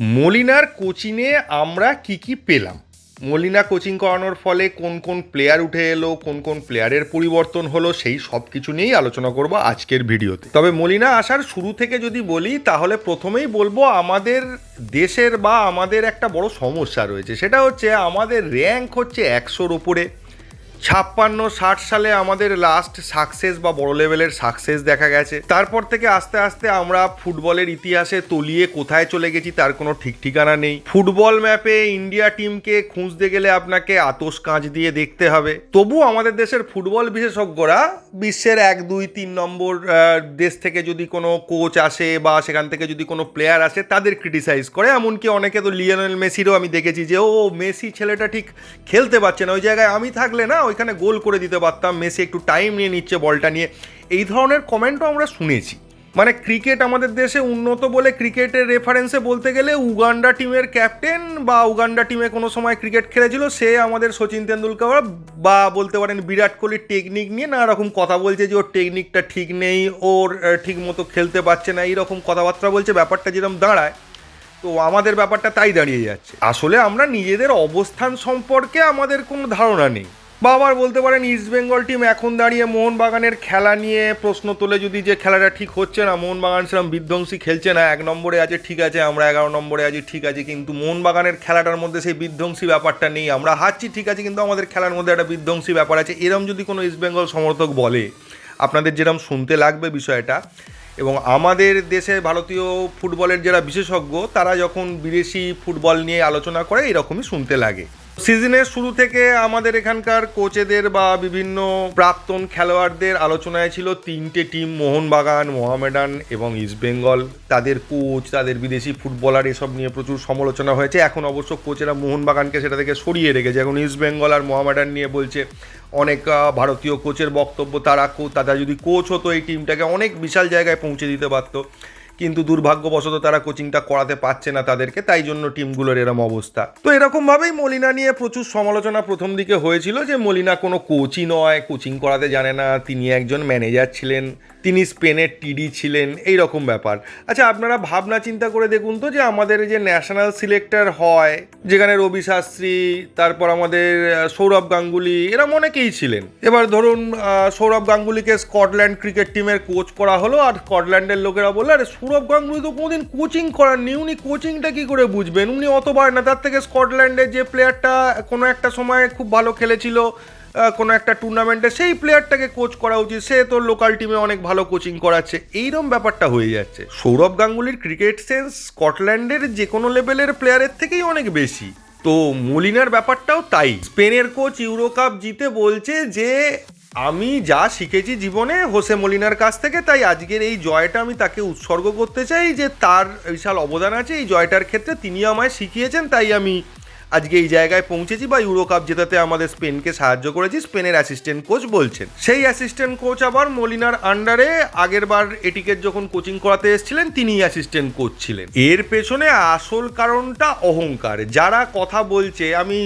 মলিনার কোচিংয়ে আমরা কি কি পেলাম? মলিনা কোচিং করানোর ফলে কোন কোন প্লেয়ার উঠে এলো, কোন কোন প্লেয়ারের পরিবর্তন হলো, সেই সব কিছু নিয়েই আলোচনা করব আজকের ভিডিওতে। তবে মলিনা, আসার শুরু থেকে যদি বলি, তাহলে প্রথমেই বলব আমাদের দেশের বা আমাদের একটা বড় সমস্যা রয়েছে। সেটা হচ্ছে আমাদের র্যাঙ্ক হচ্ছে একশোর ওপরে ছাপ্পান্ন, ষাট সালে আমাদের লাস্ট সাকসেস বা বড় লেভেলের সাকসেস দেখা গেছে। তারপর থেকে আস্তে আস্তে আমরা ফুটবলের ইতিহাসে তলিয়ে কোথায় চলে গেছি তার কোনো ঠিক ঠিকানা নেই। ফুটবল ম্যাপে ইন্ডিয়া টিমকে খুঁজতে গেলে আপনাকে আতস কাঁচ দিয়ে দেখতে হবে। তবু আমাদের দেশের ফুটবল বিশেষজ্ঞরা বিশ্বের এক, দুই, তিন নম্বর দেশ থেকে যদি কোনো কোচ আসে বা সেখান থেকে যদি কোনো প্লেয়ার আসে, তাদের ক্রিটিসাইজ করে। এমনকি অনেকে তো লিওনেল মেসিরও আমি দেখেছি যে, ও, মেসি ছেলেটা ঠিক খেলতে পারছে না। ওই জায়গায় আমি থাকলে না ওইখানে গোল করে দিতে পারতাম, মেসি একটু টাইম নিয়ে নিচ্ছে বলটা নিয়ে। এই ধরনের কমেন্টও আমরা শুনেছি। মানে ক্রিকেট আমাদের দেশে উন্নত বলে ক্রিকেটের রেফারেন্সে বলতে গেলে উগান্ডা টিমের ক্যাপ্টেন বা উগান্ডা টিমে কোনো সময় ক্রিকেট খেলেছিল, সে আমাদের সচিন তেন্ডুলকর বা বলতে পারেন বিরাট কোহলির টেকনিক নিয়ে নানা রকম কথা বলছে যে ওর টেকনিকটা ঠিক নেই, ওর ঠিক মতো খেলতে পারছে না, এইরকম কথাবার্তা বলছে, ব্যাপারটা যেরকম দাঁড়ায়, তো আমাদের ব্যাপারটা তাই দাঁড়িয়ে যাচ্ছে। আসলে আমরা নিজেদের অবস্থান সম্পর্কে আমাদের কোনো ধারণা নেই। বা আবার বলতে পারেন ইস্ট বেঙ্গল টিম এখন দাঁড়িয়ে মোহনবাগানের খেলা নিয়ে প্রশ্ন তোলে। যদি যে খেলাটা ঠিক হচ্ছে না, মোহনবাগান সেরকম বিধ্বংসী খেলছে না। এক নম্বরে আছে, ঠিক আছে, আমরা এগারো নম্বরে আছি, ঠিক আছে, কিন্তু মোহনবাগানের খেলাটার মধ্যে সেই বিধ্বংসী ব্যাপারটা নেই। আমরা হারছি, ঠিক আছে, কিন্তু আমাদের খেলার মধ্যে একটা বিধ্বংসী ব্যাপার আছে। এরম যদি কোনো ইস্ট বেঙ্গল সমর্থক বলে, আপনাদের যেরকম শুনতে লাগবে বিষয়টা, এবং আমাদের দেশে ভারতীয় ফুটবলের যারা বিশেষজ্ঞ, তারা যখন বিদেশি ফুটবল নিয়ে আলোচনা করে, এরকমই শুনতে লাগে। সিজনের শুরু থেকে আমাদের এখানকার কোচেদের বা বিভিন্ন প্রাক্তন খেলোয়াড়দের আলোচনায় ছিল তিনটে টিম, মোহনবাগান, মোহামেডান এবং ইস্টবেঙ্গল তাদের কোচ, তাদের বিদেশি ফুটবলার এসব নিয়ে প্রচুর সমালোচনা হয়েছে। এখন অবশ্য কোচেরা মোহনবাগানকে সেটা থেকে সরিয়ে রেখেছে। এখন ইস্টবেঙ্গল আর মোহামেডান নিয়ে বলছে, অনেক ভারতীয় কোচের বক্তব্য, তারা তারা যদি কোচ হতো এই টিমটাকে অনেক বিশাল জায়গায় পৌঁছে দিতে পারতো। কিন্তু দুর্ভাগ্যবশত তারা কোচিংটা করাতে পারছে না তাদেরকে, তাই জন্য টিমগুলোর এরম অবস্থা। তো এরকমভাবেই মলিনা নিয়ে প্রচুর সমালোচনা প্রথম দিকে হয়েছিল যে মলিনা কোনো কোচই নয় কোচিং করাতে জানে না, তিনি একজন ম্যানেজার ছিলেন। তিনি স্পেনের টিডি ছিলেন এই রকম ব্যাপার। আচ্ছা আপনারা ভাবনা চিন্তা করে দেখুন তো যে আমাদের যে ন্যাশনাল সিলেক্টর হয়, যেখানে রবি শাস্ত্রী, তারপর আমাদের সৌরভ গাঙ্গুলি এরা অনেকেই ছিলেন। এবার ধরুন সৌরভ গাঙ্গুলিকে স্কটল্যান্ড ক্রিকেট টিমের কোচ করা হলো, আর স্কটল্যান্ডের লোকেরা বলল, আরে, সৌরভ গাঙ্গুলি তো কোনোদিন কোচিং করাননি, উনি কোচিংটা কি করে বুঝবেন? উনি অতবার না, তার থেকে স্কটল্যান্ডের যে প্লেয়ারটা কোনো একটা সময় খুব ভালো খেলেছিল কোনো একটা টুর্নামেন্টে সেই প্লেয়ারটাকে কোচ করা উচিত। সে তো লোকাল টিমে অনেক ভালো কোচিং করাচ্ছে। এইরকম ব্যাপারটা হয়ে যাচ্ছে। সৌরভ গাঙ্গুলির ক্রিকেট সেন্স স্কটল্যান্ডের যে কোনো লেভেলের প্লেয়ারের থেকেই অনেক বেশি। তো মলিনার ব্যাপারটাও তাই। স্পেনের কোচ ইউরো কাপ জিতে বলছে যে, আমি যা শিখেছি জীবনে হোসে মলিনার কাছ থেকে, তাই আজকের এই জয়টা আমি তাকে উৎসর্গ করতে চাই যে তার বিশাল অবদান আছে। এই জয়টার ক্ষেত্রে তিনি আমায় শিখিয়েছেন, তাই আমি আজকে এই জায়গায় পৌঁছেছি বা ইউরো কাপ জেতাতে আমাদের স্পেনকে সাহায্য করেছি। স্পেনের অ্যাসিস্ট্যান্ট কোচ বলছেন। সেই অ্যাসিস্ট্যান্ট কোচ আবার মলিনার আন্ডারে আগের বার এটিকের যখন কোচিং করাতে এসেছিলেন তিনি অ্যাসিস্ট্যান্ট কোচ ছিলেন। এর পেছনে আসল কারণটা অহংকার। যারা কথা বলছে, আমি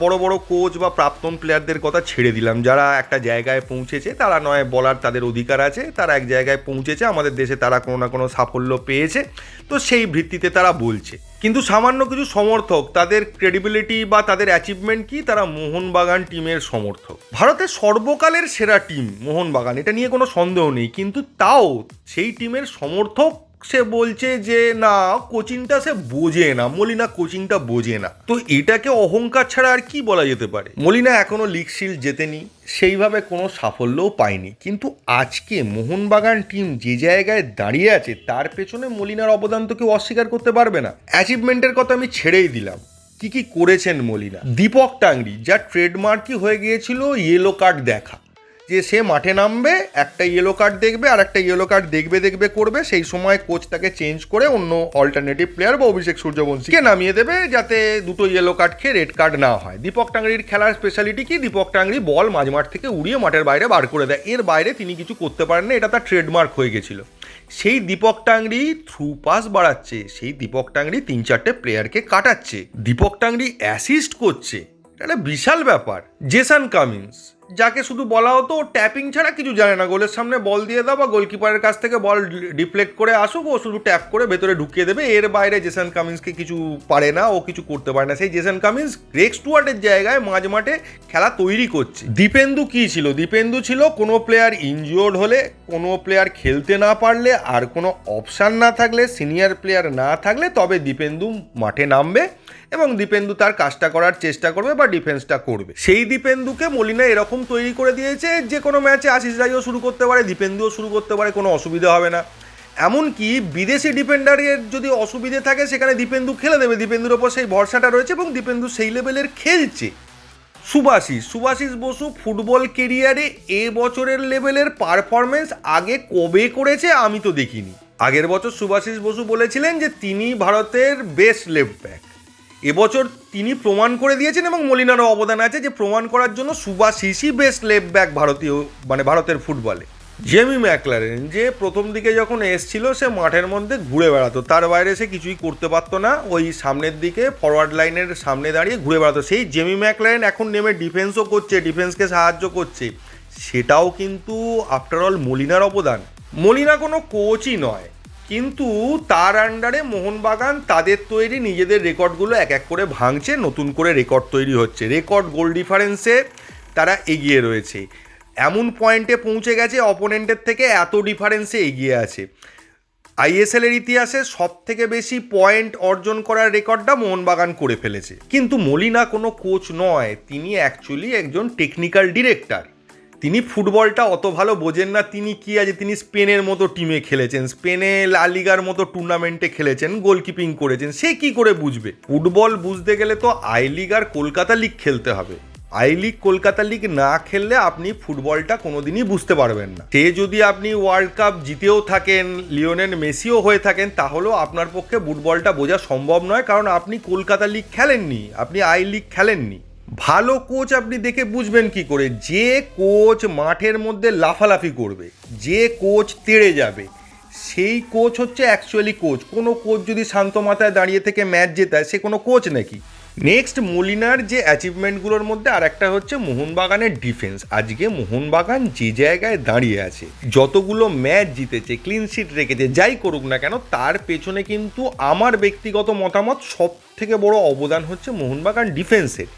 বড় বড় কোচ বা প্রাক্তন প্লেয়ারদের কথা ছেড়ে দিলাম। যারা একটা জায়গায় পৌঁছেছে, তারা নয়, বলার তাদের অধিকার আছে। তারা এক জায়গায় পৌঁছেছে, আমাদের দেশে তারা কোনো না কোনো সাফল্য পেয়েছে। তো সেই ভিত্তিতে তারা বলছে। কিন্তু সামান্য কিছু সমর্থক, তাদের ক্রেডিবিলিটি বা তাদের অ্যাচিভমেন্ট কি? তারা মোহনবাগান টিমের সমর্থক। ভারতের সর্বকালের সেরা টিম মোহনবাগান, এটা নিয়ে কোনো সন্দেহ নেই। কিন্তু তাও সেই টিমের সমর্থক সে বলছে যে, না, কোচিংটা সে বোঝে না, মলিনা কোচিংটা বোঝে না। তো এটাকে অহংকার ছাড়া আর কি বলা যেতে পারে? মলিনা এখনও লিগ শিল্ড জেতেনি, সেইভাবে কোনো সাফল্যও পায়নি। কিন্তু আজকে মোহনবাগান টিম যে জায়গায় দাঁড়িয়ে আছে, তার পেছনে মলিনার অবদান তো কেউ অস্বীকার করতে পারবে না। অ্যাচিভমেন্টের কথা আমি ছেড়েই দিলাম। কি কি করেছেন মলিনা? দীপক টাংরি যা ট্রেডমার্কই হয়ে গিয়েছিল ইয়েলো কার্ড দেখা। যে সে মাঠে নামবে, একটা ইয়েলো কার্ড দেখবে, আর একটা ইয়েলো কার্ড দেখবে দেখবে, করবে, সেই সময় কোচ তাকে চেঞ্জ করে অন্য অল্টারনেটিভ প্লেয়ার বা অভিষেক সূর্যবংশীকে নামিয়ে দেবে যাতে দুটো ইয়েলো কার্ড খেয়ে রেড কার্ড না হয়। দীপক টাংরির খেলার স্পেশালিটি কি? দীপক টাংরি বল মাঝমাঠ থেকে উড়িয়ে মাঠের বাইরে বার করে দেয়। এর বাইরে তিনি কিছু করতে পারেন না, এটা তার ট্রেডমার্ক হয়ে গেছিল। সেই দীপক টাংরি থ্রু পাস বাড়াচ্ছে, সেই দীপক টাংরি তিন চারটে প্লেয়ারকে কাটাচ্ছে। দীপক টাংরি অ্যাসিস্ট করছে। এটা বিশাল ব্যাপার, জেসান কামিন্স, যাকে শুধু বলা হতো ট্যাপিং ছাড়া কিছু জানে না, গোলের সামনে বল দিয়ে দাও বা গোলকিপারের কাছ থেকে বল ডিফ্লেক্ট করে আসুক, ও শুধু ট্যাপ করে ভেতরে ঢুকিয়ে দেবে, এর বাইরে জেসান কামিন্সকে কিছু পারে না, ও কিছু করতে পারে না। সেই জেসান কামিন্স রেক্স টুয়ার্ডের জায়গায় মাঝ মাঠে খেলা তৈরি করছে। দীপেন্দু কি ছিল? দীপেন্দু ছিল কোনো প্লেয়ার ইনজিওর্ড হলে, কোনো প্লেয়ার খেলতে না পারলে, আর কোনো অপশান না থাকলে সিনিয়র প্লেয়ার না থাকলে, তবে দীপেন্দু মাঠে নামবে। এবং দীপেন্দু তার কাজটা করার চেষ্টা করবে বা ডিফেন্সটা করবে। সেই দীপেন্দুকে মলিনা এরকম তৈরি করে দিয়েছে যে কোনো ম্যাচে আশিস রাইও শুরু করতে পারে, দীপেন্দুও শুরু করতে পারে, কোনো অসুবিধা হবে না। এমনকি বিদেশি ডিফেন্ডারের যদি অসুবিধে থাকে, সেখানে দীপেন্দু খেলে দেবে। দীপেন্দুর ওপর সেই ভরসাটা রয়েছে এবং দীপেন্দু সেই লেভেলের খেলছে। সুভাষিস সুভাষিস বসু ফুটবল কেরিয়ারে এ বছরের লেভেলের পারফরমেন্স আগে কবে করেছে আমি তো দেখিনি। আগের বছর সুভাষিস বসু বলেছিলেন যে, তিনি ভারতের বেস্ট লেফট ব্যাক এবছর তিনি প্রমাণ করে দিয়েছেন এবং মলিনারও অবদান আছে যে প্রমাণ করার জন্য সুভাষিসই বেস্ট লেফট ব্যাক ভারতীয় মানে ভারতের ফুটবলে জেমি ম্যাকলারেন যে প্রথম দিকে যখন এসছিল, সে মাঠের মধ্যে ঘুরে বেড়াতো। তার বাইরে সে কিছুই করতে পারতো না। ওই সামনের দিকে ফরওয়ার্ড লাইনের সামনে দাঁড়িয়ে ঘুরে বেড়াতো। সেই জেমি ম্যাকলারেন এখন নেমে ডিফেন্সও করছে ডিফেন্সকে সাহায্য করছে। সেটাও কিন্তু আফটারঅল মলিনার অবদান। মলিনা কোনো কোচই নয়। কিন্তু তার আন্ডারে মোহনবাগান তাদের তৈরি, নিজেদের রেকর্ডগুলো এক এক করে ভাঙছে, নতুন করে রেকর্ড তৈরি হচ্ছে। রেকর্ড গোল ডিফারেন্সে তারা এগিয়ে রয়েছে। এমন পয়েন্টে পৌঁছে গেছে অপোনেন্টের থেকে এত ডিফারেন্সে এগিয়ে আছে। আইএসএল এর ইতিহাসে সব থেকে বেশি পয়েন্ট অর্জন করার রেকর্ডটা মোহনবাগান করে ফেলেছে। কিন্তু মলিনা কোনো কোচ নয়, তিনি অ্যাকচুয়ালি একজন টেকনিক্যাল ডিরেক্টর তিনি ফুটবলটা অত ভালো বোঝেন না। তিনি কি আছে? তিনি স্পেনের মতো টিমে খেলেছেন। স্পেনে লা লিগার মতো টুর্নামেন্টে খেলেছেন, গোলকিপিং করেছেন। সে কি করে বুঝবে? ফুটবল বুঝতে গেলে তো আই লিগ আর কলকাতা লিগ খেলতে হবে। আই লিগ কলকাতা লিগ না খেললে আপনি ফুটবলটা কোনোদিনই বুঝতে পারবেন না। সে যদি আপনি ওয়ার্ল্ড কাপ জিতেও থাকেন লিওনেন মেসিও হয়ে থাকেন, তাহলেও আপনার পক্ষে ফুটবলটা বোঝা সম্ভব নয়। কারণ আপনি কলকাতা লিগ খেলেননি, আপনি আই লিগ খেলেননি। ভালো কোচ আপনি দেখে বুঝবেন কি করে। যে কোচ মাঠের মধ্যে লাফালাফি করবে, যে কোচ তেড়ে যাবে, সেই কোচ হচ্ছে অ্যাকচুয়ালি কোচ। কোনো কোচ যদি শান্ত মাথায় দাঁড়িয়ে থেকে ম্যাচ জেতায়, সে কোনো কোচ নাকি? নেক্সট মলিনার যে অ্যাচিভমেন্টগুলোর মধ্যে আর একটা হচ্ছে মোহনবাগানের ডিফেন্স আজকে মোহনবাগান যে জায়গায় দাঁড়িয়ে আছে, যতগুলো ম্যাচ জিতেছে ক্লিন শিট রেখেছে, যাই করুক না কেন, তার পেছনে কিন্তু আমার ব্যক্তিগত মতামত সব থেকে বড় অবদান হচ্ছে মোহনবাগান ডিফেন্সের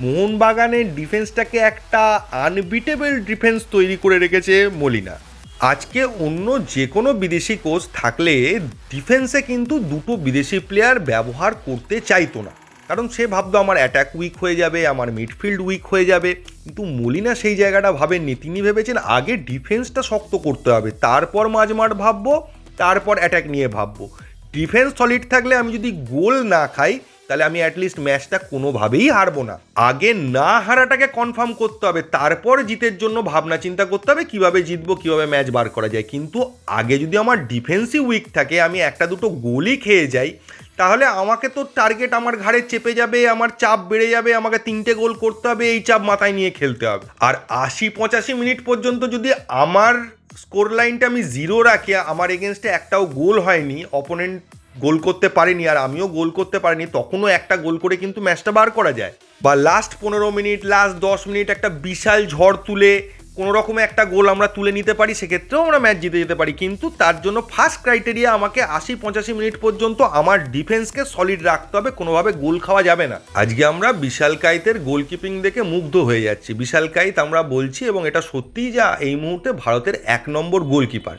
মোহনবাগানের ডিফেন্সটাকে একটা আনবিটেবল ডিফেন্স তৈরি করে রেখেছে মলিনা। আজকে অন্য যে কোনো বিদেশি কোচ থাকলে ডিফেন্সে কিন্তু দুটো বিদেশি প্লেয়ার ব্যবহার করতে চাইতো না। কারণ সে ভাবতো, আমার অ্যাটাক উইক হয়ে যাবে, আমার মিডফিল্ড উইক হয়ে যাবে। কিন্তু মলিনা সেই জায়গাটা ভাবেননি। তিনি ভেবেছেন, আগে ডিফেন্সটা শক্ত করতে হবে, তারপর মাঝমাঠ ভাববো, তারপর অ্যাটাক নিয়ে ভাববো। ডিফেন্স সলিড থাকলে আমি যদি গোল না খাই তাহলে আমি অ্যাটলিস্ট ম্যাচটা কোনোভাবেই হারবো না। আগে না হারাটাকে কনফার্ম করতে হবে, তারপর জিতের জন্য ভাবনা চিন্তা করতে হবে, কীভাবে জিতবো, কীভাবে ম্যাচ বার করা যায়। কিন্তু আগে যদি আমার ডিফেন্সই উইক থাকে, আমি একটা দুটো গোলই খেয়ে যাই, তাহলে আমাকে তো টার্গেট আমার ঘাড়ে চেপে যাবে, আমার চাপ বেড়ে যাবে, আমাকে তিনটে গোল করতে হবে, এই চাপ মাথায় নিয়ে খেলতে হবে। আর আশি পঁচাশি মিনিট পর্যন্ত যদি আমার স্কোর লাইনটা আমি জিরো রাখি, আমার এগেনস্টে একটাও গোল হয়নি অপোনেন্ট গোল করতে পারিনি আর আমিও গোল করতে পারিনি, তখনও একটা গোল করে কিন্তু ম্যাচটা বার করা যায়। বা লাস্ট পনেরো মিনিট লাস্ট দশ মিনিট একটা বিশাল ঝড় তুলে কোনো রকমে একটা গোল আমরা তুলে নিতে পারি, সেক্ষেত্রেও আমরা ম্যাচ জিতে যেতে পারি। কিন্তু তার জন্য ফার্স্ট ক্রাইটেরিয়া আমাকে আশি পঁচাশি মিনিট পর্যন্ত আমার ডিফেন্সকে সলিড রাখতে হবে, কোনোভাবে গোল খাওয়া যাবে না। আজকে আমরা বিশাল কাইতের গোলকিপিং দেখে মুগ্ধ হয়ে যাচ্ছি। বিশাল কাইত আমরা বলছি এবং এটা সত্যিই যা এই মুহূর্তে ভারতের এক নম্বর গোলকিপার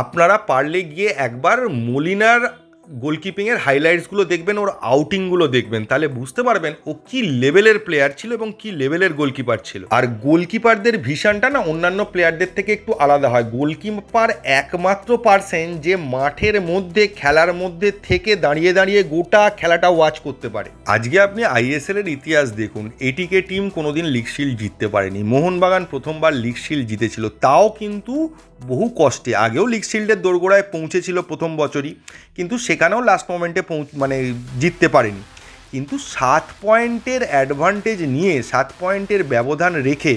আপনারা পারলে গিয়ে একবার মলিনার গোলকিপিংয়ের হাইলাইটসগুলো দেখবেন, ওর আউটিংগুলো দেখবেন। তাহলে বুঝতে পারবেন ও কি লেভেলের প্লেয়ার ছিল এবং কি লেভেলের গোলকিপার ছিল। আর গোলকিপারদের ভিশনটা না অন্যান্য প্লেয়ারদের থেকে একটু আলাদা হয়। গোলকিপার একমাত্র পার্সেন যে মাঠের মধ্যে, খেলার মধ্যে থেকে দাঁড়িয়ে দাঁড়িয়ে গোটা খেলাটা ওয়াচ করতে পারে। আজকে আপনি আইএসএল এর ইতিহাস দেখুন। এটিকে টিম কোনোদিন লিগ শিল্ড জিততে পারেনি। মোহনবাগান প্রথমবার লিগ শিল্ড জিতেছিল। তাও কিন্তু বহু কষ্টে। আগেও লিগ শিল্ডের দোরগোড়ায় পৌঁছেছিল প্রথম বছরই। কিন্তু সেখানেও লাস্ট মোমেন্টে পৌঁছ মানে জিততে পারেনি। কিন্তু সাত পয়েন্টের অ্যাডভান্টেজ নিয়ে, সাত পয়েন্টের ব্যবধান রেখে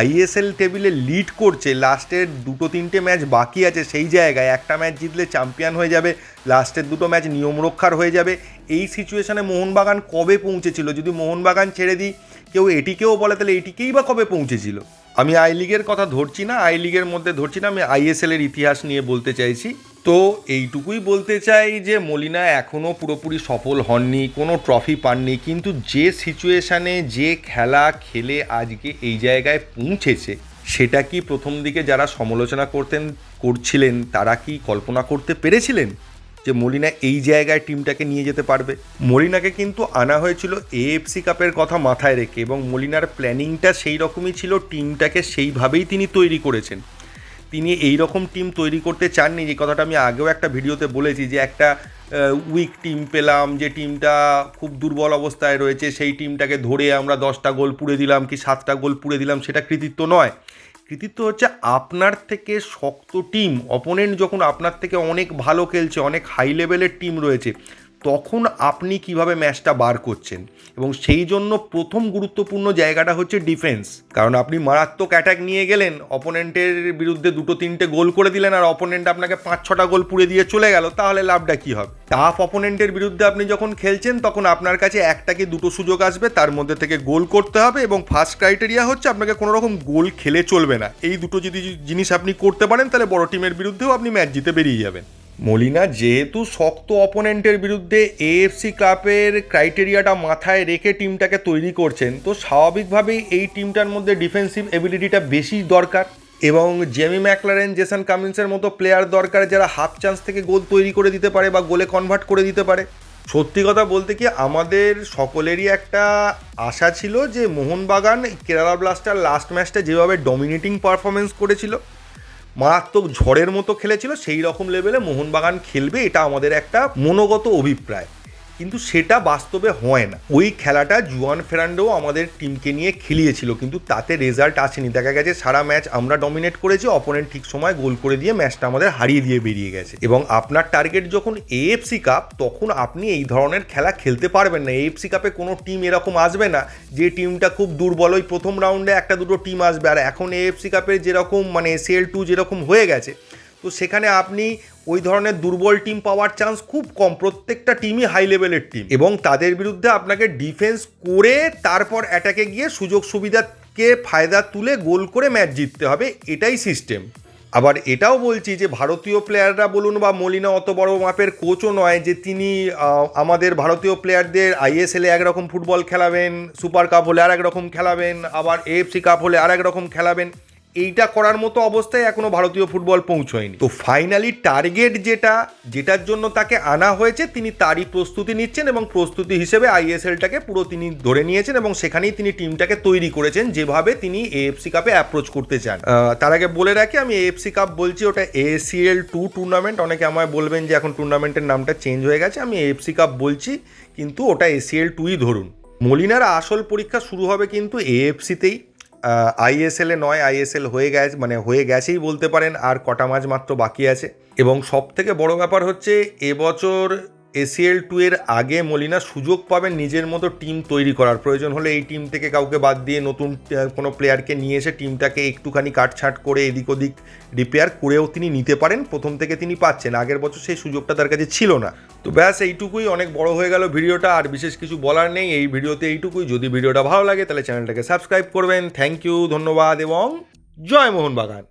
আইএসএল টেবিলে লিড করছে লাস্টের দুটো তিনটে ম্যাচ বাকি আছে সেই জায়গায়। একটা ম্যাচ জিতলে চ্যাম্পিয়ন হয়ে যাবে লাস্টের দুটো ম্যাচ নিয়ম রক্ষার হয়ে যাবে। এই সিচুয়েশনে মোহনবাগান কবে পৌঁছেছিল? যদি মোহনবাগান ছেড়ে দিই, কেউ এটিকেও বলে, তাহলে এটিকেই বা কবে পৌঁছেছিল? আমি আই লিগের কথা ধরছি না আই লিগের মধ্যে ধরছি না, আমি আইএসএলের ইতিহাস নিয়ে বলতে চাইছি। তো এইটুকুই বলতে চাই যে মলিনা এখনও পুরোপুরি সফল হননি, কোনো ট্রফি পাননি, কিন্তু যে সিচুয়েশানে যে খেলা খেলে আজকে এই জায়গায় পৌঁছেছে, সেটা কি প্রথম দিকে যারা সমালোচনা করতেন, করছিলেন, তারা কি কল্পনা করতে পেরেছিলেন যে মলিনা এই জায়গায় টিমটাকে নিয়ে যেতে পারবে? মলিনাকে কিন্তু আনা হয়েছিল এএফসি কাপের কথা মাথায় রেখে এবং মলিনার প্ল্যানিংটা সেই রকমই ছিল টিমটাকে সেইভাবেই তিনি তৈরি করেছেন। তিনি এই রকম টিম তৈরি করতে চাননি, যে কথাটা আমি আগেও একটা ভিডিওতে বলেছি, যে একটা উইক টিম পেলাম, যে টিমটা খুব দুর্বল অবস্থায় রয়েছে, সেই টিমটাকে ধরে আমরা দশটা গোল পুড়ে দিলাম কি সাতটা গোল পুড়ে দিলাম, সেটা কৃতিত্ব নয়। কৃতিত্ব হচ্ছে আপনার থেকে শক্ত টিম অপোনেন্ট যখন আপনার থেকে অনেক ভালো খেলছে, অনেক হাই লেভেলের টিম রয়েছে তখন আপনি কীভাবে ম্যাচটা বার করছেন? এবং সেই জন্য প্রথম গুরুত্বপূর্ণ জায়গাটা হচ্ছে ডিফেন্স। কারণ আপনি মারাত্মক অ্যাটাক নিয়ে গেলেন অপোনেন্টের বিরুদ্ধে দুটো তিনটে গোল করে দিলেন আর অপোনেন্ট আপনাকে পাঁচ, ছটা গোল পুড়ে দিয়ে চলে গেল, তাহলে লাভটা কী হবে? টাফ অপোনেন্টের বিরুদ্ধে আপনি যখন খেলছেন, তখন আপনার কাছে একটা কি দুটো সুযোগ আসবে, তার মধ্যে থেকে গোল করতে হবে এবং ফার্স্ট ক্রাইটেরিয়া হচ্ছে আপনাকে কোনো রকম গোল খেলে চলবে না। এই দুটো যদি জিনিস আপনি করতে পারেন, তাহলে বড় টিমের বিরুদ্ধেও আপনি ম্যাচ জিতে বেরিয়ে যাবেন। মলিনা, যেহেতু শক্ত অপোনেন্টের বিরুদ্ধে এএফসি কাপের ক্রাইটেরিয়াটা মাথায় রেখে টিমটাকে তৈরি করছেন, তো স্বাভাবিকভাবেই এই টিমটার মধ্যে ডিফেন্সিভ এবিলিটিটা বেশি দরকার এবং জেমি ম্যাকলারেন জেসন কামিন্সের মতো প্লেয়ার দরকার যারা হাফ চান্স থেকে গোল তৈরি করে দিতে পারে বা গোলে কনভার্ট করে দিতে পারে। সত্যি কথা বলতে কি, আমাদের সকলেরই একটা আশা ছিল যে মোহনবাগান কেরালা ব্লাস্টার লাস্ট ম্যাচটা যেভাবে ডমিনেটিং পারফরমেন্স করেছিল মারাত্মক ঝড়ের মতো খেলেছিল সেই রকম লেভেলে মোহনবাগান খেলবে এটা আমাদের একটা মনোগত অভিপ্রায়। কিন্তু সেটা বাস্তবে হয় না। ওই খেলাটা জুয়ান ফেরান্ডোও আমাদের টিমকে নিয়ে খেলিয়েছিল, কিন্তু তাতে রেজাল্ট আসেনি। দেখা গেছে সারা ম্যাচ আমরা ডমিনেট করেছি অপোনেন্ট ঠিক সময় গোল করে দিয়ে ম্যাচটা আমাদের হারিয়ে দিয়ে বেরিয়ে গেছে। এবং আপনার টার্গেট যখন এএফসি কাপ তখন আপনি এই ধরনের খেলা খেলতে পারবেন না। এএফসি কাপে কোনো টিম এরকম আসবে না, যে টিমটা খুব দুর্বল। ওই প্রথম রাউন্ডে একটা দুটো টিম আসবে। আর এখন এএফসি কাপের যেরকম মানে সেল টু যেরকম হয়ে গেছে, তো সেখানে আপনি ওই ধরনের দুর্বল টিম পাওয়ার চান্স খুব কম। প্রত্যেকটা টিমই হাই লেভেলের টিম এবং তাদের বিরুদ্ধে আপনাকে ডিফেন্স করে তারপর অ্যাটাকে গিয়ে সুযোগ সুবিধাকে ফায়দা তুলে গোল করে ম্যাচ জিততে হবে। এটাই সিস্টেম আবার এটাও বলছি যে ভারতীয় প্লেয়াররা বলুন বা মলিনা অত বড় মাপের কোচও নয় যে তিনি আমাদের ভারতীয় প্লেয়ারদের আইএসএলে একরকম ফুটবল খেলাবেন সুপার কাপ হলে আর রকম খেলাবেন, আবার এএফসি কাপ হলে আর রকম খেলাবেন। এইটা করার মতো অবস্থায় এখনও ভারতীয় ফুটবল পৌঁছয়নি। তো ফাইনালি টার্গেট যেটা, যেটার জন্য তাকে আনা হয়েছে, তিনি তারই প্রস্তুতি নিচ্ছেন এবং প্রস্তুতি হিসেবে আইএসএলটাকে পুরো তিনি ধরে নিয়েছেন এবং সেখানেই তিনি টিমটাকে তৈরি করেছেন যেভাবে তিনি এএফসি কাপে অ্যাপ্রোচ করতে চান। তার আগে বলে রাখি, আমি এএফসি কাপ বলছি, ওটা এসিএল টু টুর্নামেন্ট অনেকে আমায় বলবেন যে এখন টুর্নামেন্টের নামটা চেঞ্জ হয়ে গেছে, আমি এএফসি কাপ বলছি, কিন্তু ওটা এসিএল টুই ধরুন। মলিনার আসল পরীক্ষা শুরু হবে কিন্তু এএফসিতেই আইএসএল নয় আইএসএল হয়ে গেছে মানে হয়ে গেছেই বলতে পারেন, আর কটা ম্যাচ মাত্র বাকি আছে। এবং সব থেকে বড় ব্যাপার হচ্ছে, এবছর এসিএল টু এর আগে মলিনা সুযোগ পাবেন নিজের মতো টিম তৈরি করার। প্রয়োজন হলে এই টিম থেকে কাউকে বাদ দিয়ে নতুন কোনো প্লেয়ারকে নিয়ে এসে টিমটাকে একটুখানি কাটছাট করে এদিক ওদিক রিপেয়ার করেও তিনি নিতে পারেন। প্রথম থেকে তিনি পাচ্ছেন, আগের বছর সেই সুযোগটা তার কাছে ছিল না। তো ব্যাস, এইটুকুই অনেক বড় হয়ে গেল ভিডিওটা, আর বিশেষ কিছু বলার নেই। এই ভিডিওতে এইটুকুই। যদি ভিডিওটা ভালো লাগে, তাহলে চ্যানেলটাকে সাবস্ক্রাইব করবেন। থ্যাংক ইউ ধন্যবাদ, এবং জয় মোহনবাগান।